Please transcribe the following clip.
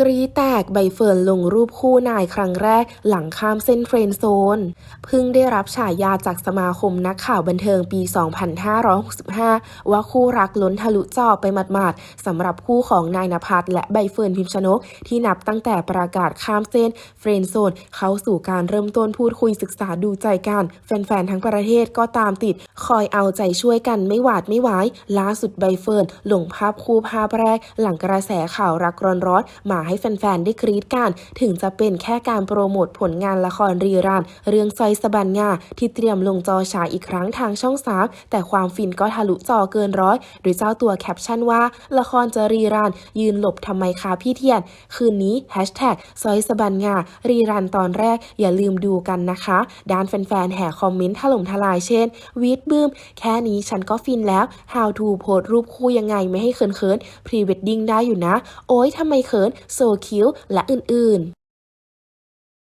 กรีแตกใบเฟิร์นลงรูปคู่นายครั้งแรกหลังข้ามเส้นเฟรนด์โซนเพิ่งได้รับฉายาจากสมาคมนักข่าวบันเทิงปี 2565 ว่าคู่รักล้นทะลุจอไปหมาดๆสำหรับคู่ของนายนภัสและใบเฟิร์นพิมชนก ที่นับตั้งแต่ประกาศข้ามเส้นเฟรนด์โซนเข้าสู่การเริ่มต้นพูดคุยศึกษาดูใจกัน แฟนๆทั้งประเทศก็ตามติด คอยเอาใจช่วยกันไม่หวาดไม่ไหวล่าสุดใบเฟิร์นลงภาพคู่ภาพแรก หลังกระแสข่าวรักร้อนๆมาให้แฟนๆ ได้กรี๊ดกัน ถึงจะเป็นแค่การโปรโมทผลงานละครรีรัน เรื่องซอยสบันงาที่เตรียมลงจอฉายอีกครั้งทางช่อง3แต่ความฟินก็ทะลุจอเกินร้อย โดยเจ้าตัวแคปชั่นว่า ละครจะรีรัน ยืนหลบทำไมคะพี่เทียน คืนนี้แฮชแท็กซอยสบันงารีรันตอนแรกอย่าลืมดูกันนะคะ ด้านแฟนๆ แห่คอมเมนต์ถล่มทลายเช่นวีดบืมแค่นี้ฉันก็ฟินแล้ว how to โพสรูปคู่ยังไงไม่ให้เขินๆพรีเวดดิ้งได้อยู่นะ โอ๊ยทำไมเขินโซคิวและอื่นๆ